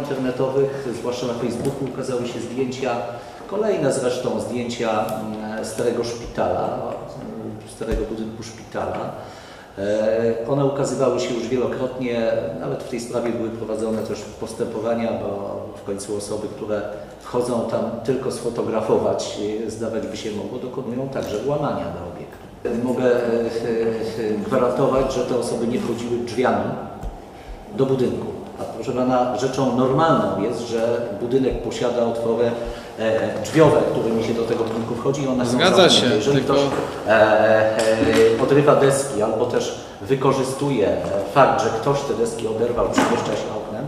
internetowych, zwłaszcza na Facebooku, ukazały się zdjęcia, kolejne zresztą zdjęcia mm, starego szpitala, mm, starego budynku szpitala. E, One ukazywały się już wielokrotnie, nawet w tej sprawie były prowadzone też postępowania, bo w końcu osoby, które wchodzą tam tylko sfotografować, e, zdawać by się mogło, dokonują także włamania do obiektu. Mogę e, e, gwarantować, że te osoby nie wchodziły drzwiami do budynku. Proszę Pana, rzeczą normalną jest, że budynek posiada otwory e, drzwiowe, którymi się do tego budynku wchodzi i one są Zgadza zamknięte. się, Jeżeli tylko- ktoś e, e, odrywa deski albo też wykorzystuje e, fakt, że ktoś te deski oderwał, przemieszcza się oknem,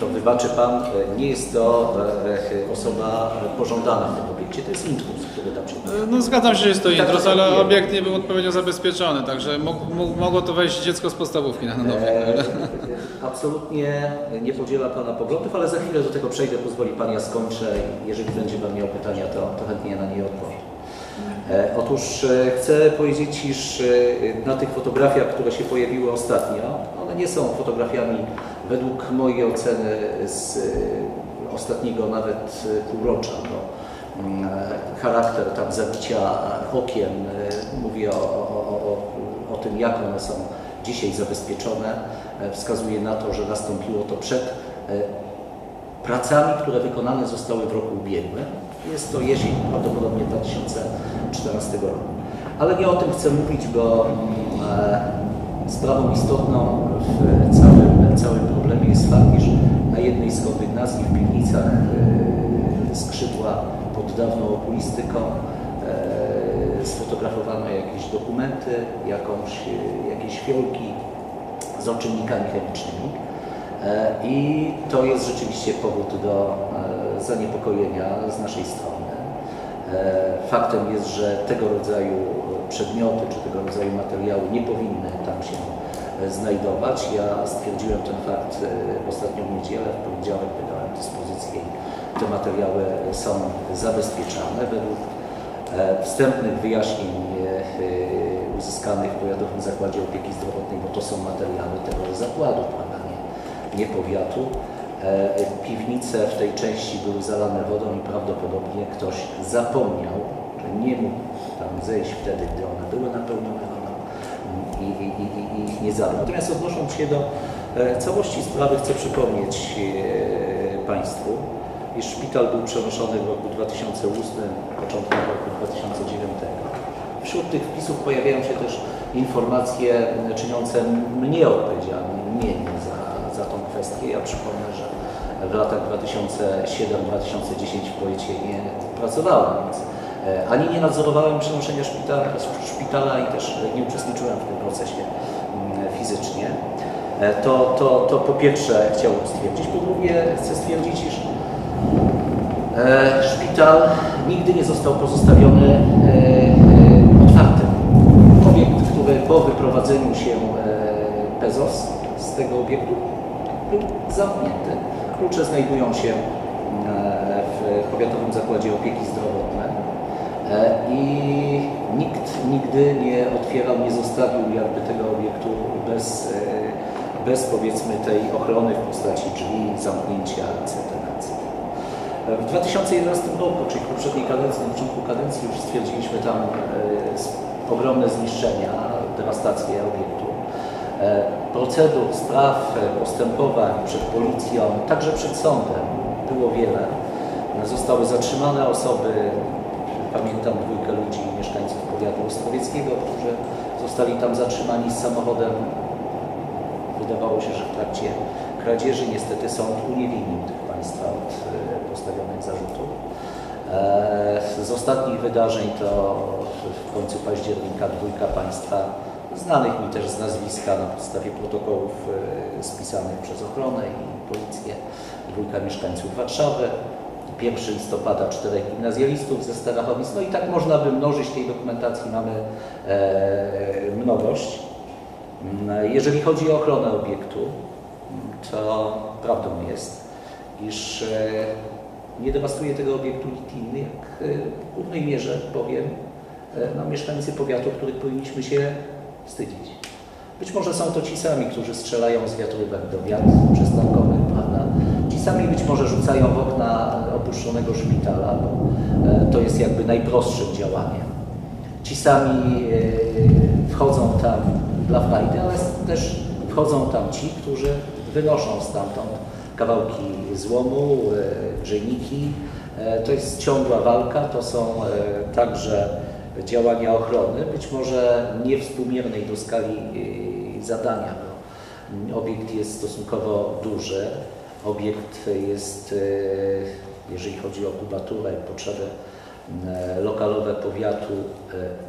to wybaczy Pan, e, nie jest to e, e, osoba pożądana w tym obiekcie, to jest intruz, który tam się No zgadzam się, że jest to Tak, intruz, ale obiekt nie był odpowiednio zabezpieczony, także mógł, mógł, mogło to wejść dziecko z podstawówki na nowo. E, Absolutnie nie podziela Pana poglądów, ale za chwilę do tego przejdę, pozwoli Pan, ja skończę jeżeli będzie Pan miał pytania, to, to chętnie na nie odpowiem. E, Otóż e, chcę powiedzieć, iż e, na tych fotografiach, które się pojawiły ostatnio, one nie są fotografiami według mojej oceny z ostatniego nawet półrocza, mm, charakter tam zabicia okien e, mówi o, o, o, o tym, jak one są dzisiaj zabezpieczone, e, wskazuje na to, że nastąpiło to przed e, pracami, które wykonane zostały w roku ubiegłym. Jest to jesień prawdopodobnie 2014 roku. Ale nie o tym chcę mówić, bo mm, e, sprawą istotną w całym, całym problemie jest fakt, iż na jednej z kondygnacji w piwnicach skrzydła pod dawną okulistyką sfotografowano jakieś dokumenty, jakąś, e, jakieś fiolki z oczynnikami chemicznymi. E, I to jest rzeczywiście powód do e, zaniepokojenia z naszej strony. Faktem jest, że tego rodzaju przedmioty czy tego rodzaju materiały nie powinny tam się znajdować. Ja stwierdziłem ten fakt e, w niedzielę, w poniedziałek wydałem dyspozycję te materiały są zabezpieczane według wstępnych wyjaśnień e, uzyskanych w Powiatowym Zakładzie Opieki Zdrowotnej, bo to są materiały tego zakładu, prawda, nie, nie powiatu. E, Piwnice w tej części były zalane wodą i prawdopodobnie ktoś zapomniał, że nie mógł tam zejść wtedy, gdy one były napełnione wodą i, i, i, i- nie zalał. Natomiast odnosząc się do e, całości sprawy, chcę przypomnieć e, Państwu, iż szpital był przenoszony w roku 2008, początkiem roku 2009. Wśród tych wpisów pojawiają się też informacje czyniące mnie odpowiedzialnym, mnie za, za tą kwestię. Ja przypomnę, że w latach 2007-2010 w Powiecie nie pracowałem, więc e, ani nie nadzorowałem przenoszenia szpitala, szpitala i też nie uczestniczyłem w tym procesie mm, fizycznie. E, To, to, to po pierwsze chciałbym stwierdzić. Po drugie chcę stwierdzić, iż Szpital nigdy nie został pozostawiony e, e, otwartym. Obiekt, który po wyprowadzeniu się e, PEZOS z tego obiektu był zamknięty. Klucze znajdują się e, w Powiatowym Zakładzie Opieki Zdrowotnej e, i nikt nigdy nie otwierał, nie zostawił jakby tego obiektu bez, e, bez powiedzmy tej ochrony w postaci drzwi, zamknięcia etc. W 2011 roku, czyli w poprzedniej kadencji, na początku kadencji już stwierdziliśmy tam e, ogromne zniszczenia, dewastację obiektu. E, Procedur, spraw, e, postępowań przed policją, także przed sądem było wiele. Zostały zatrzymane osoby, pamiętam dwójkę ludzi, mieszkańców powiatu ostrowieckiego, którzy zostali tam zatrzymani z samochodem Wydawało się, że w trakcie kradzieży niestety sąd uniewinnił tych państwa od e, postawionych zarzutów. E, Z ostatnich wydarzeń to w- końcu października dwójka państwa, znanych mi też z nazwiska na podstawie protokołów e, spisanych przez ochronę i policję, dwójka mieszkańców Warszawy, 1 listopada czterech gimnazjalistów ze Starachowic. No i tak można by mnożyć tej dokumentacji, mamy e, mnogość. Mm, Jeżeli chodzi o ochronę obiektu, to prawdą jest, iż nie dewastuje tego obiektu nikt inny, jak e, w głównej mierze powiem, no, mieszkańcy powiatu, których powinniśmy się wstydzić. Być może są to ci sami, którzy strzelają z wiatrówek do wiatr przystankowych, prawda? Ci sami być może rzucają w okna opuszczonego szpitala, bo e, to jest jakby najprostszym działaniem. Ci sami wchodzą tam dla frajdy, ale też wchodzą tam ci, którzy wynoszą stamtąd kawałki złomu, e, grzejniki. E, To jest ciągła walka, to są e, także działania ochrony, być może niewspółmiernej do skali zadania, bo obiekt jest stosunkowo duży. Obiekt jest, jeżeli chodzi o kubaturę, potrzeby e, lokalowe powiatu,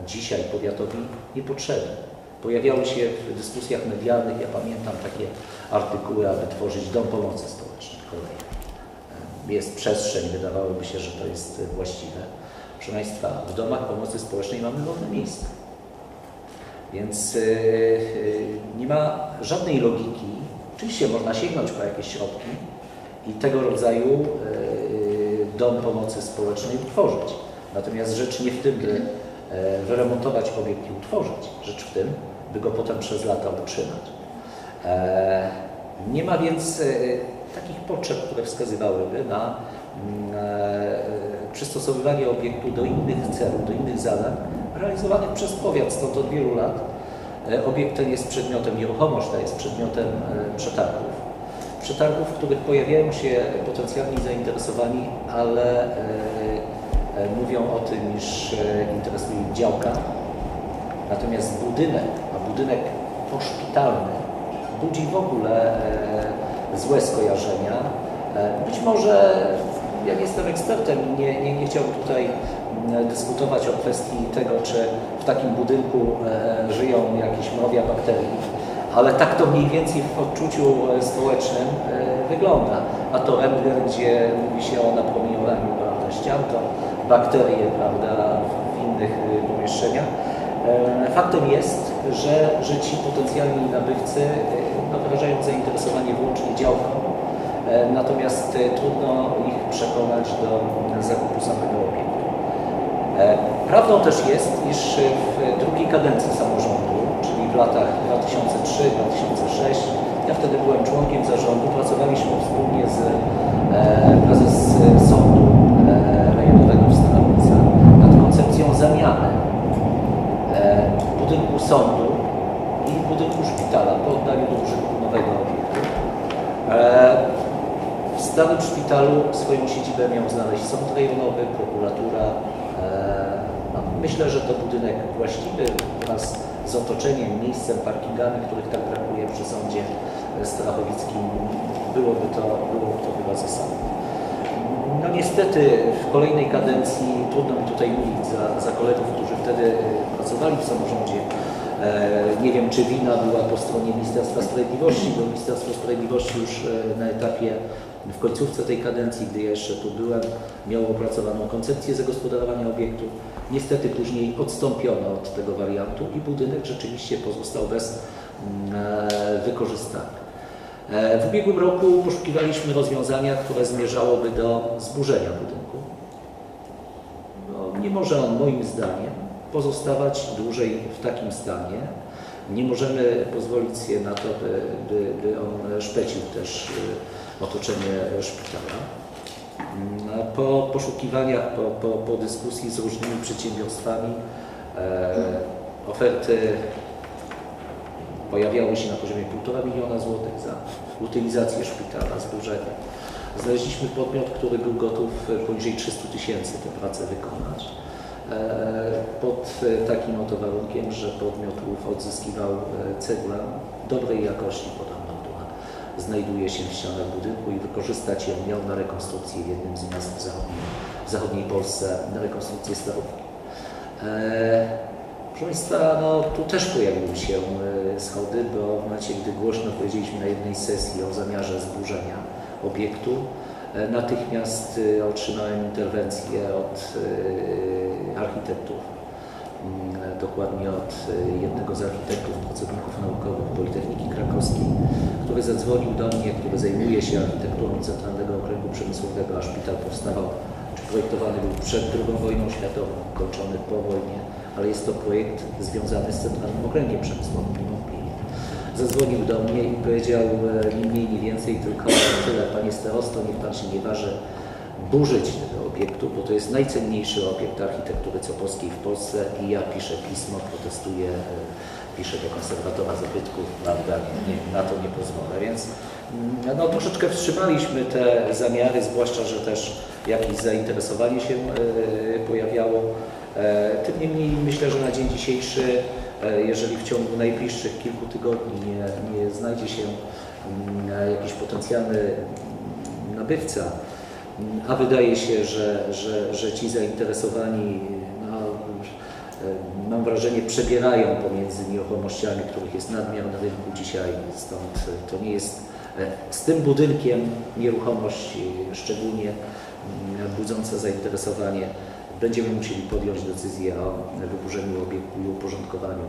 dzisiaj powiatowi niepotrzebne. Pojawiały się w dyskusjach medialnych, ja pamiętam takie artykuły, aby tworzyć dom pomocy społecznej kolejny. E, Jest przestrzeń, wydawałoby się, że to jest e, właściwe. Proszę Państwa, w domach pomocy społecznej mamy wolne miejsca. Więc e, nie ma żadnej logiki. Oczywiście można sięgnąć po jakieś środki i tego rodzaju dom pomocy społecznej utworzyć. Natomiast rzecz nie w tym, e, wyremontować obiekt i utworzyć. Rzecz w tym, by go potem przez lata utrzymać. E, Nie ma więc e, takich potrzeb, które wskazywałyby na mm, e, przystosowywanie obiektu do innych celów, do innych zadań realizowanych przez powiat. Stąd od wielu lat e, obiekt ten jest przedmiotem, nieruchomość ta jest przedmiotem e, przetargów. Przetargów, w których pojawiają się potencjalni zainteresowani, ale e, e, mówią o tym, iż e, interesuje ich działka, Natomiast budynek, a budynek poszpitalny budzi w ogóle e, złe skojarzenia. E, być może ja nie jestem ekspertem i nie, nie, nie chciałbym tutaj dyskutować o kwestii tego, czy w takim budynku e, żyją jakieś mrowia bakterii, ale tak to mniej więcej w odczuciu e, społecznym e, wygląda. A to Rembler, gdzie mówi się o napromieniowaniu ścian, to bakterie prawda, w innych e, pomieszczeniach. Faktem jest, że, że ci potencjalni nabywcy e, no, wyrażają zainteresowanie wyłącznie działką, e, natomiast e, trudno ich przekonać do zakupu samego obiektu. E, Prawdą też jest, iż w drugiej kadencji samorządu, czyli w latach 2003-2006, ja wtedy byłem członkiem zarządu, pracowaliśmy wspólnie z e, prezes sądu e, rejonowego w Stanowicach nad koncepcją zamiany e, budynku sądu i budynku szpitala po oddaniu do użytku nowego obiektu. E, Starym szpitalu swoją siedzibę miał znaleźć sąd rejonowy, prokuratura. E, No, myślę, że to budynek właściwy wraz z otoczeniem, miejscem, parkingami, których tak brakuje przy sądzie strachowickim, byłoby to, byłoby to chyba zasadne. No niestety w kolejnej kadencji, trudno mi tutaj mówić za, za kolegów, którzy wtedy e, pracowali w samorządzie, E, Nie wiem, czy wina była po stronie Ministerstwa Sprawiedliwości, bo Ministerstwo Sprawiedliwości już na etapie w końcówce tej kadencji, gdy jeszcze tu byłem, miało opracowaną koncepcję zagospodarowania obiektu. Niestety później odstąpiono od tego wariantu i budynek rzeczywiście pozostał bez mm, e, wykorzystania. E, W ubiegłym roku poszukiwaliśmy rozwiązania, które zmierzałoby do zburzenia budynku. No, nie może on moim zdaniem pozostawać dłużej w takim stanie. Nie możemy pozwolić sobie na to, by, by, by on szpecił też y, otoczenie szpitala. Mm, Po poszukiwaniach, po, po, po dyskusji z różnymi przedsiębiorstwami e, oferty pojawiały się na poziomie 1,5 miliona złotych za utylizację szpitala, zburzenie. Znaleźliśmy podmiot, który był gotów poniżej 300 tysięcy tę pracę wykonać. E, Pod e, takim oto warunkiem, że podmiot ów odzyskiwał e, cegłę dobrej jakości podobną, która znajduje się w ścianach budynku i wykorzystać ją miał na rekonstrukcję w jednym z miast w zachodniej, w zachodniej Polsce, na rekonstrukcję Starówki. E, Proszę Państwa, no, tu też pojawiły się e, schody, bo w momencie, gdy głośno powiedzieliśmy na jednej sesji o zamiarze zburzenia obiektu, e, natychmiast e, otrzymałem interwencję od architektów, dokładnie od e, jednego z architektów, pracowników naukowych Politechniki Krakowskiej, który zadzwonił do mnie, który zajmuje się architekturą Centralnego Okręgu Przemysłowego, a szpital powstawał, czy projektowany był przed II wojną światową, kończony po wojnie, ale jest to projekt związany z Centralnym Okręgiem Przemysłowym niewątpliwie. zadzwonił do mnie i powiedział e, ni mniej, ni więcej, tylko tyle, panie starosto, niech pan się nie waży burzyć obiektu, bo to jest najcenniejszy obiekt architektury Copowskiej w Polsce i ja piszę pismo, protestuję, e, piszę do konserwatora zabytków, prawda, nie, na to nie pozwolę, więc mm, no, troszeczkę wstrzymaliśmy te zamiary, zwłaszcza, że też jakieś zainteresowanie się e, pojawiało. E, Tym niemniej myślę, że na dzień dzisiejszy, jeżeli w ciągu najbliższych kilku tygodni nie, nie znajdzie się mm, jakiś potencjalny nabywca, a wydaje się, że, że, że ci zainteresowani, no, e, mam wrażenie, przebierają pomiędzy nieruchomościami, których jest nadmiar na rynku dzisiaj, stąd to nie jest e, z tym budynkiem nieruchomość e, szczególnie mm, budząca zainteresowanie. Będziemy musieli podjąć decyzję o wyburzeniu obiektu i uporządkowaniu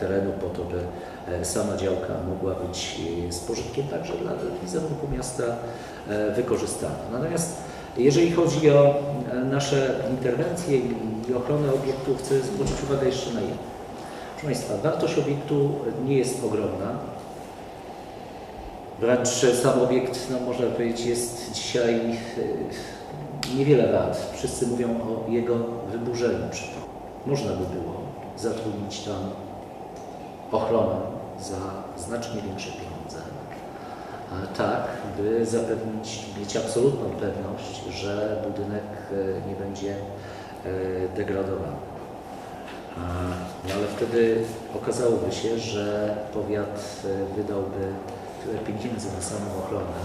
terenu po to, by e, sama działka mogła być e, z pożytkiem także dla wizerunku miasta e, wykorzystana. Natomiast jeżeli chodzi o e, nasze interwencje i ochronę obiektu, chcę zwrócić uwagę jeszcze na jedno. Proszę Państwa, wartość obiektu nie jest ogromna. Wręcz sam obiekt, no można powiedzieć, jest dzisiaj e, niewiele wart. Wszyscy mówią o jego wyburzeniu. Można by było zatrudnić tam ochronę za znacznie większe pieniądze. Tak, by zapewnić, mieć absolutną pewność, że budynek e, nie będzie e, degradowany. No ale wtedy okazałoby się, że powiat e, wydałby tyle pieniędzy na samą ochronę,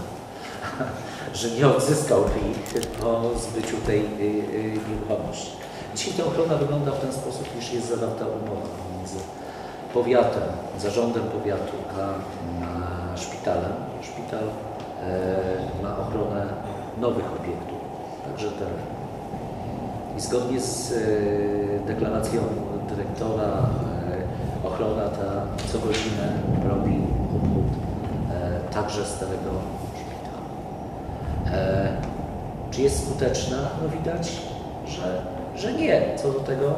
że nie odzyskałby ich po zbyciu tej nieruchomości. Dzisiaj ta ochrona wygląda w ten sposób, iż jest zawarta umowa między powiatem, zarządem powiatu, a, a szpitalem. Szpital e, ma ochronę nowych obiektów, także terenu. I zgodnie z e, deklaracją dyrektora e, ochrona ta co godzinę robi obchód e, także starego szpitala. E, czy jest skuteczna? No widać, że, że nie. Co do tego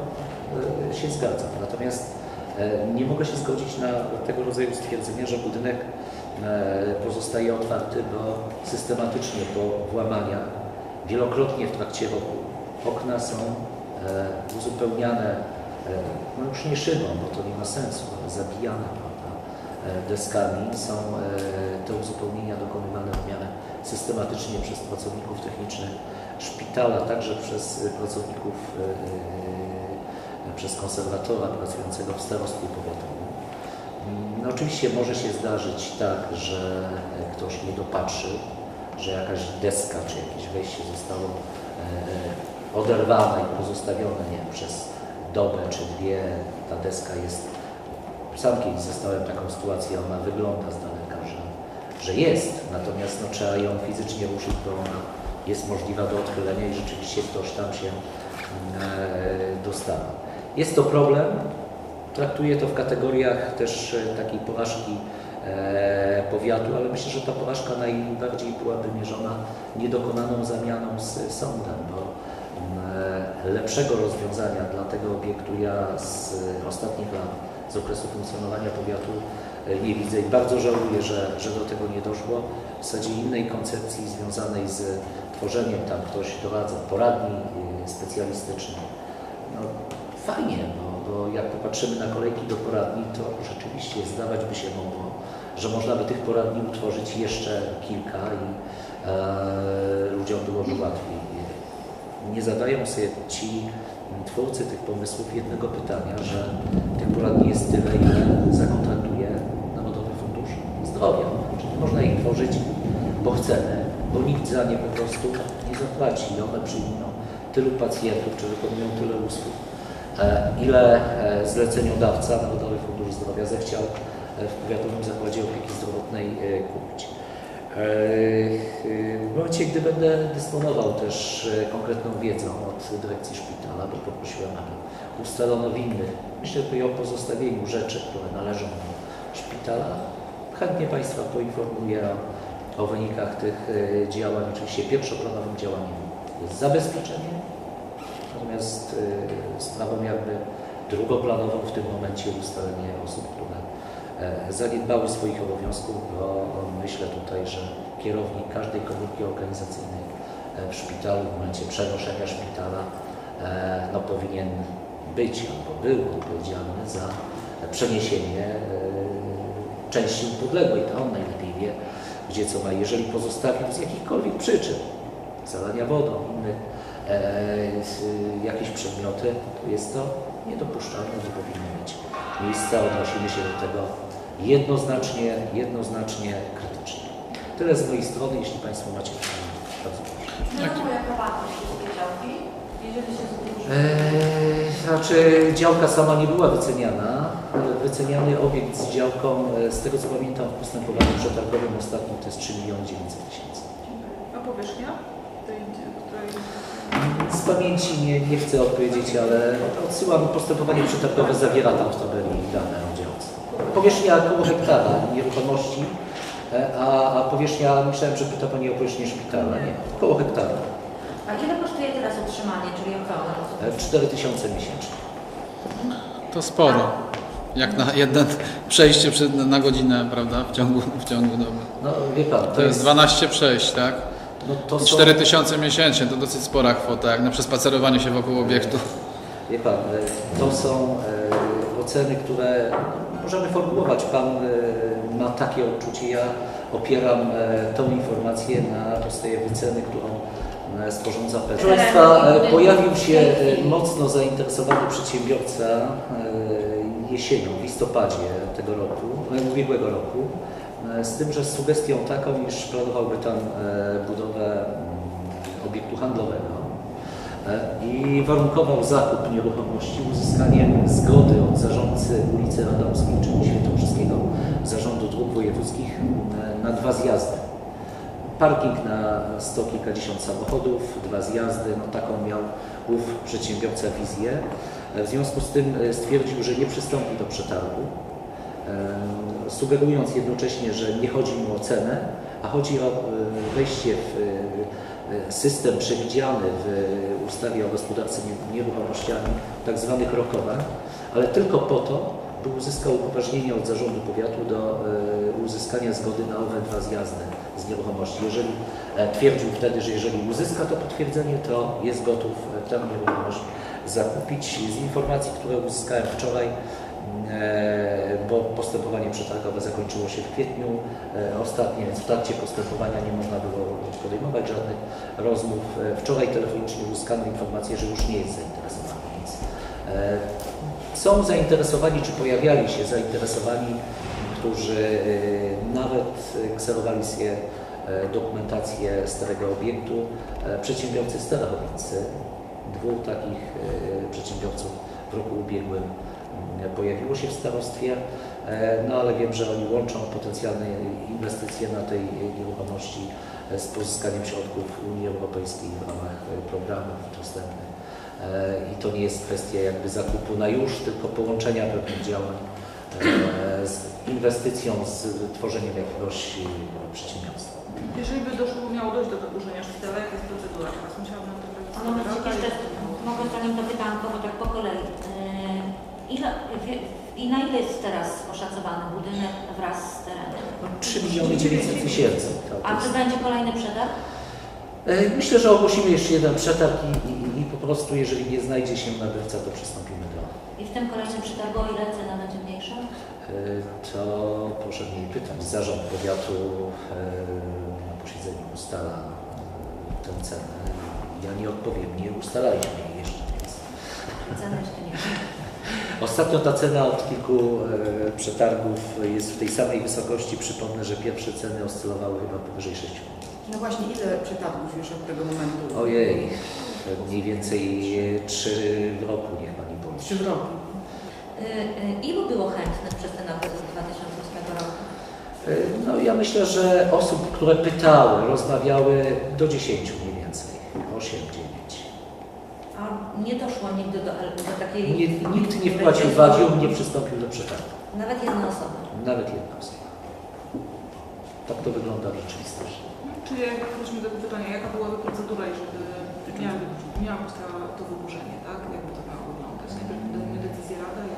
e, się zgadzam. Natomiast e, nie mogę się zgodzić na tego rodzaju stwierdzenie, że budynek e, pozostaje otwarty, bo systematycznie po włamaniach, wielokrotnie w trakcie roku, okna są uzupełniane, no już nie szybą, bo to nie ma sensu, ale zabijane prawda, deskami. Są te uzupełnienia dokonywane w miarę systematycznie przez pracowników technicznych szpitala, także przez e, pracowników, e, e, przez konserwatora pracującego w starostwie powiatowym. Mm, No oczywiście może się zdarzyć tak, że e, ktoś nie dopatrzy, że jakaś deska czy jakieś wejście zostało e, oderwane i pozostawione nie wiem, przez dobę czy dwie. Ta deska jest. Sam kiedyś zastałem taką sytuację, ona wygląda z daleka, że, że jest, natomiast no, trzeba ją fizycznie ruszyć, bo ona jest możliwa do odchylenia i rzeczywiście ktoś tam się e, dostała. Jest to problem, Traktuję to w kategoriach też e, takiej porażki e, powiatu, ale myślę, że ta porażka najbardziej byłaby mierzona niedokonaną zamianą z sądem, bo mm, lepszego rozwiązania dla tego obiektu ja z ostatnich lat, z okresu funkcjonowania powiatu nie widzę i bardzo żałuję, że, że do tego nie doszło. W zasadzie innej koncepcji związanej z tworzeniem tam ktoś doradza, poradni e, specjalistycznej. No, fajnie, bo, bo jak popatrzymy na kolejki do poradni, to rzeczywiście zdawać by się mogło, że można by tych poradni utworzyć jeszcze kilka i e, ludziom byłoby łatwiej. Nie zadają sobie ci twórcy tych pomysłów jednego pytania, że tych poradni jest tyle, ile zakontraktuje Narodowy Fundusz Zdrowia. Czyli można ich tworzyć, bo chcemy, bo nikt za nie po prostu nie zapłaci i one przyjmują tylu pacjentów, czy wykonują tyle usług, e, ile e, zleceniodawca, Narodowy Fundusz Zdrowia zechciał e, w Powiatowym Zakładzie Opieki Zdrowotnej kupić. W momencie, gdy będę dysponował też konkretną wiedzą od dyrekcji szpitala, bo poprosiłem, aby ustalono winny, myślę tutaj o pozostawieniu rzeczy, które należą do szpitala, chętnie Państwa poinformuję o, wynikach tych e, działań. Oczywiście pierwszoplanowym działaniem jest zabezpieczenie, natomiast e, sprawą jakby drugoplanową w tym momencie ustalenie osób, które e, zaniedbały swoich obowiązków, bo myślę tutaj, że kierownik każdej komórki organizacyjnej w szpitalu w momencie przenoszenia szpitala no, powinien być albo był odpowiedzialny za przeniesienie części podległej. To on najlepiej wie, gdzie co ma. Jeżeli pozostawił z jakichkolwiek przyczyn, zalania wodą, innych e, z- jakieś przedmioty, to jest to niedopuszczalne, nie powinno mieć miejsca. Odnosimy się do tego jednoznacznie, jednoznacznie krytycznie. Tyle z mojej strony, jeśli Państwo macie pytania. Bardzo proszę. Jaką jaka wartość wszystkie działki, jeżeli się? Eee, znaczy działka sama nie była wyceniana, wyceniany obiekt z działką, e, z tego co pamiętam w postępowaniu przetargowym ostatnim to jest 3 miliony 900 tysięcy. A powierzchnia. Z pamięci nie, nie chcę odpowiedzieć, ale odsyłam postępowanie przetargowe, zawiera tam w tabeli dane o działce. Powierzchnia około hektara nieruchomości, e, a, a powierzchnia, myślałem, że pyta Pani o powierzchnię szpitala, nie, około hektara, A ile kosztuje teraz utrzymanie, czyli ochrona? E, 4 tysiące miesięcznie. To sporo. Jak na jedno przejście przy, na godzinę, prawda, w ciągu, w ciągu doby. No wie Pan, To jest 12 przejść, tak? no, to są, 4 tysiące miesięcznie, to dosyć spora kwota, jak na przespacerowanie się wokół obiektu. Wie Pan, e, to są e, oceny, które możemy formułować. Pan e, ma takie odczucie. Ja opieram tą informację na podstawie wyceny, którą sporządza PET. Proszę Państwa, pojawił się mocno zainteresowany przedsiębiorca jesienią, w listopadzie tego roku, e, ubiegłego roku, e, z tym, że z sugestią taką, iż planowałby tam e, budowę mm, obiektu handlowego. E, i warunkował zakup nieruchomości uzyskaniem zgody od zarządcy ulicy Radomskiej, czyli Świętokrzyskiego Zarządu Dróg Wojewódzkich na dwa zjazdy. Parking na sto kilkadziesiąt samochodów, dwa zjazdy, no taką miał ów przedsiębiorca wizję. W związku z tym e, stwierdził, że nie przystąpi do przetargu, e, sugerując jednocześnie, że nie chodzi mu o cenę, a chodzi o e, wejście w system przewidziany w ustawie o gospodarce nie- nieruchomościami, tak zwanych rokowań, ale tylko po to, by uzyskał upoważnienie od zarządu powiatu do uzyskania zgody na owe dwa zjazdy z nieruchomości. Jeżeli twierdził wtedy, że jeżeli uzyska to potwierdzenie, to jest gotów tę nieruchomość zakupić. Z informacji, które uzyskałem wczoraj, e, bo postępowanie przetargowe zakończyło się w kwietniu e, ostatnie, więc w trakcie postępowania nie można było podejmować żadnych rozmów. E, Wczoraj telefonicznie uzyskano informację, że już nie jest zainteresowany, więc są zainteresowani, czy pojawiali się zainteresowani, którzy nawet kserowali sobie dokumentację starego obiektu, przedsiębiorcy Starachowicy. Dwóch takich e, przedsiębiorców w roku ubiegłym mm, pojawiło się w starostwie, e, no ale wiem, że oni łączą potencjalne inwestycje na tej nieruchomości e, z pozyskaniem środków Unii Europejskiej w ramach programów dostępnych. I to nie jest kwestia jakby zakupu na już, tylko połączenia pewnych działań z inwestycją, z tworzeniem jakiegoś przedsiębiorstwa. Jeżeli by doszło, miało dojść do wyburzenia szpitala, jaka jest procedura teraz? Musiałabym to A jeszcze, mogę zanim pytanko, bo tak po kolei. Yy, Ile, I na ile jest teraz oszacowany budynek wraz z terenem? No, 3 miliony 900 tysięcy. to A czy będzie kolejny przetarg? E, Myślę, że ogłosimy jeszcze jeden przetarg i, i, i po prostu, jeżeli nie znajdzie się nabywca, to przystąpimy do. I w tym kolejnym przetargu o ile cena będzie mniejsza? e, To proszę mnie pytać. Zarząd powiatu e, na posiedzeniu ustala e, tę cenę. Ja nie odpowiem, nie ustalaliśmy jej jeszcze. Więc. Cena jeszcze nie wiem. Ostatnio ta cena od kilku e, przetargów jest w tej samej wysokości. Przypomnę, że pierwsze ceny oscylowały chyba powyżej 6 No właśnie, ile przetargów już od tego momentu? Ojej, mniej więcej 3 w roku, niech Pani powie. Trzy w roku. Yy, yy, Ilu było chętnych przez ten okres 2008 roku? E, No ja myślę, że osób, które pytały, rozmawiały do 10 mniej więcej, 8, 9. A nie doszło nigdy do, do takiej... Nie, nikt nie wpłacił wadium, nie przystąpił do przetargu. Nawet jedna osoba. Nawet jedna osoba. Tak to wygląda w rzeczywistości. Czy jak wróćmy do tego pytania, jaka byłaby procedura, jeżeli miała, miała być to wyburzenie, tak? Jakby to miało wyglądać? Najpierw podejmie decyzję Rada i...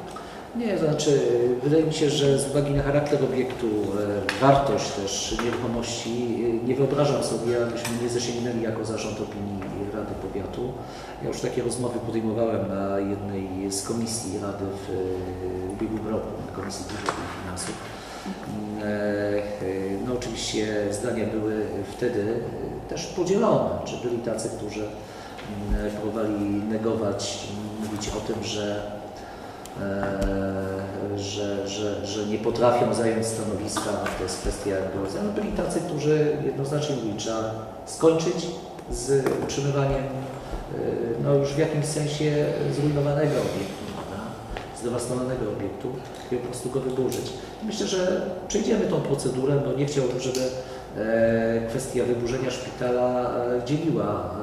Nie, to znaczy, wydaje mi się, że z uwagi na charakter obiektu, e, wartość też nieruchomości, e, nie wyobrażam sobie, abyśmy nie zasięgnęli jako zarząd opinii Rady Powiatu. Ja już takie rozmowy podejmowałem na jednej z komisji Rady w e, ubiegłym roku, na Komisji Budżetu i Finansów. Mm, No oczywiście zdania były wtedy też podzielone, czy byli tacy, którzy mm, próbowali negować, mówić o tym, że że, że, że nie potrafią zająć stanowiska, to jest kwestia jakby, no byli tacy, którzy jednoznacznie mówili, trzeba skończyć z utrzymywaniem e, no już w jakimś sensie zrujnowanego obiektu, zdewastowanego obiektu i po prostu go wyburzyć. Myślę, że przejdziemy tą procedurę, bo nie chciałbym, żeby e, kwestia wyburzenia szpitala e, dzieliła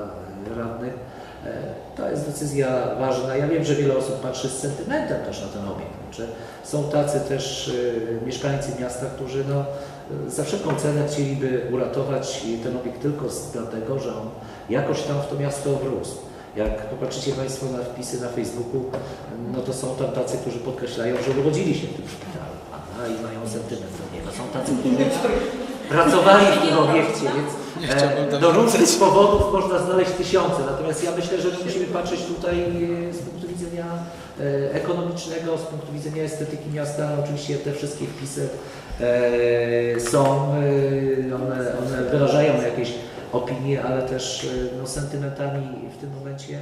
e, radnych. E, To jest decyzja ważna. Ja wiem, że wiele osób patrzy z sentymentem też na ten obiekt. Znaczy, są tacy też e, mieszkańcy miasta, którzy no, za wszelką cenę chcieliby uratować ten obiekt tylko dlatego, że on jakoś tam w to miasto wrósł. Jak popatrzycie Państwo na wpisy na Facebooku, no to są tam tacy, którzy podkreślają, że urodzili się w tym szpitalu prawda? i mają sentyment do niego. Są tacy, którzy pracowali w tym obiekcie, więc e, do różnych powodów można znaleźć tysiące. Natomiast ja myślę, że my musimy patrzeć tutaj e, z punktu widzenia e, ekonomicznego, z punktu widzenia estetyki miasta. Oczywiście te wszystkie wpisy e, są, one, one wyrażają jakieś opinie, ale też no, sentymentami w tym momencie.